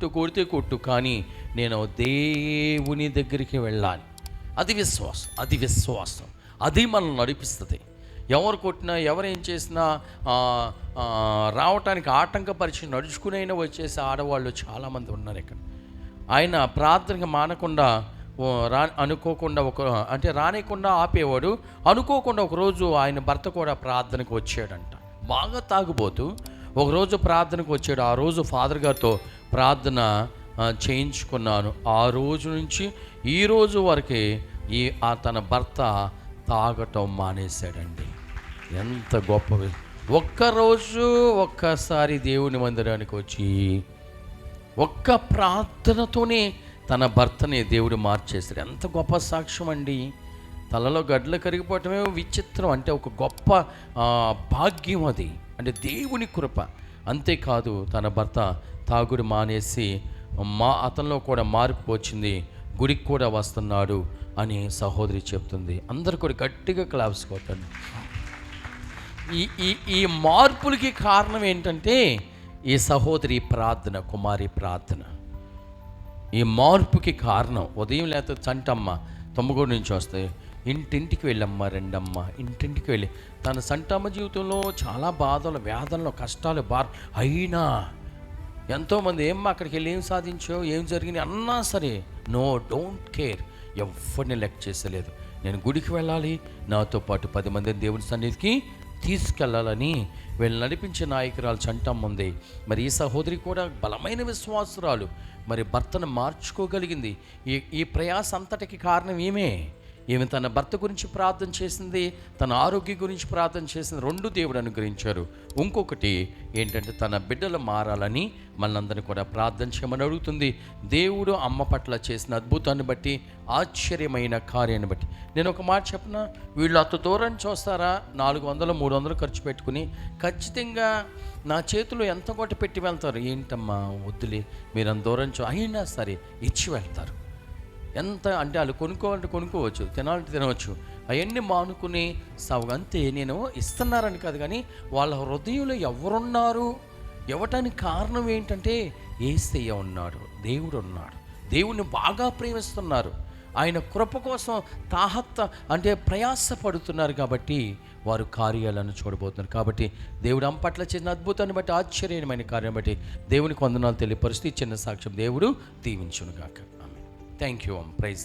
కొడితే కొట్టు కానీ నేను దేవుని దగ్గరికి వెళ్ళాలి. అది విశ్వాసం అది విశ్వాసం. అది మనల్ని నడిపిస్తుంది. ఎవరు కొట్టినా ఎవరేం చేసినా రావటానికి ఆటంకపరిచి నడుచుకునైనా వచ్చేసి ఆడవాళ్ళు చాలామంది ఉన్నారు ఇక్కడ. ఆయన ప్రార్థనకి మానకుండా రా అనుకోకుండా ఒక అంటే రానికుండా ఆపేవాడు అనుకోకుండా ఒకరోజు ఆయన భర్త కూడా ప్రార్థనకు వచ్చాడంట. బాగా తాగుబోతూ ఒకరోజు ప్రార్థనకు వచ్చాడు. ఆ రోజు ఫాదర్ గారితో ప్రార్థన చేయించుకున్నాను. ఆ రోజు నుంచి ఈ రోజు వరకే ఈ ఆ తన భర్త తాగటం మానేశాడండి. ఎంత గొప్ప ఒక్కరోజు ఒక్కసారి దేవుని మందిరానికి వచ్చి ఒక్క ప్రార్థనతోనే తన భర్తని దేవుడు మార్చేశాడు. ఎంత గొప్ప సాక్ష్యం అండి. తలలో గడ్డలు కరిగిపోవటమే విచిత్రం. అంటే ఒక గొప్ప భాగ్యం అది. అంటే దేవుని కృప. అంతేకాదు తన భర్త తాగుడు మానేసి మా అతనిలో కూడా మార్పు వచ్చింది గుడికి కూడా వస్తున్నాడు అని సహోదరి చెప్తుంది. అందరు కూడా గట్టిగా క్లాప్స్ కొట్టండి. ఈ ఈ ఈ మార్పులకి కారణం ఏంటంటే ఈ సహోదరి ప్రార్థన కుమారి ప్రార్థన. ఈ మార్పుకి కారణం ఉదయం లేకపోతే చంటమ్మ తొమ్మగూడు నుంచి వస్తే ఇంటింటికి వెళ్ళమ్మ రెండమ్మ ఇంటింటికి వెళ్ళి. తన సంటమ్మ జీవితంలో చాలా బాధలు వేదనలు కష్టాలు బార్ అయినా ఎంతోమంది ఏం అక్కడికి వెళ్ళి ఏం సాధించావు ఏం జరిగింది అన్నా సరే నో డోంట్ కేర్. ఎవరిని లెక్క చేసలేదు నేను గుడికి వెళ్ళాలి నాతో పాటు పది మందిని దేవుని సన్నిధికి తీసుకెళ్ళాలని వీళ్ళు నడిపించే నాయకురాలు చంటం ఉంది. మరి ఈ సహోదరి కూడా బలమైన విశ్వాసురాలు. మరి భర్తను మార్చుకోగలిగింది. ఈ ఈ ప్రయాస అంతటికి కారణం ఏమే ఈమె తన భర్త గురించి ప్రార్థన చేసింది తన ఆరోగ్యం గురించి ప్రార్థన చేసింది రెండు దేవుడు అనుగ్రహించారు. ఇంకొకటి ఏంటంటే తన బిడ్డలు మారాలని మనందరినీ కూడా ప్రార్థన చేయమని అడుగుతుంది. దేవుడు అమ్మ పట్ల చేసిన అద్భుతాన్ని బట్టి ఆశ్చర్యమైన కార్యాన్ని బట్టి. నేను ఒక మాట చెప్పిన? వీళ్ళు అంత దూరం చూస్తారా? నాలుగు వందలు మూడు వందలు ఖర్చు పెట్టుకుని ఖచ్చితంగా నా చేతిలో ఎంత కొట్టి పెట్టి వెళ్తారు? ఏంటమ్మా వద్దులే మీరు అంత దూరం చూ అయినా సరే ఇచ్చి వెళ్తారు. ఎంత అంటే వాళ్ళు కొనుక్కోవాలంటే కొనుక్కోవచ్చు తినాలంటే తినవచ్చు. అవన్నీ మానుకుని సవ అంతే నేను ఇస్తున్నారని కాదు కానీ వాళ్ళ హృదయంలో ఎవరున్నారు? ఇవ్వటానికి కారణం ఏంటంటే ఏసయ్య ఉన్నాడు దేవుడు ఉన్నాడు. దేవుణ్ణి బాగా ప్రేమిస్తున్నారు. ఆయన కృప కోసం తాహత్త అంటే ప్రయాసపడుతున్నారు కాబట్టి వారు కార్యాలను చూడబోతున్నారు. కాబట్టి దేవుడు అంపట్ల చేసిన అద్భుతాన్ని బట్టి ఆశ్చర్యమైన కార్యం బట్టి దేవునికి వందనాలు తెలియపరుస్తూ చిన్న సాక్ష్యం దేవుడు దీవించునుగాక. థ్యాంక్ యూ అమ్మ ప్రైజ్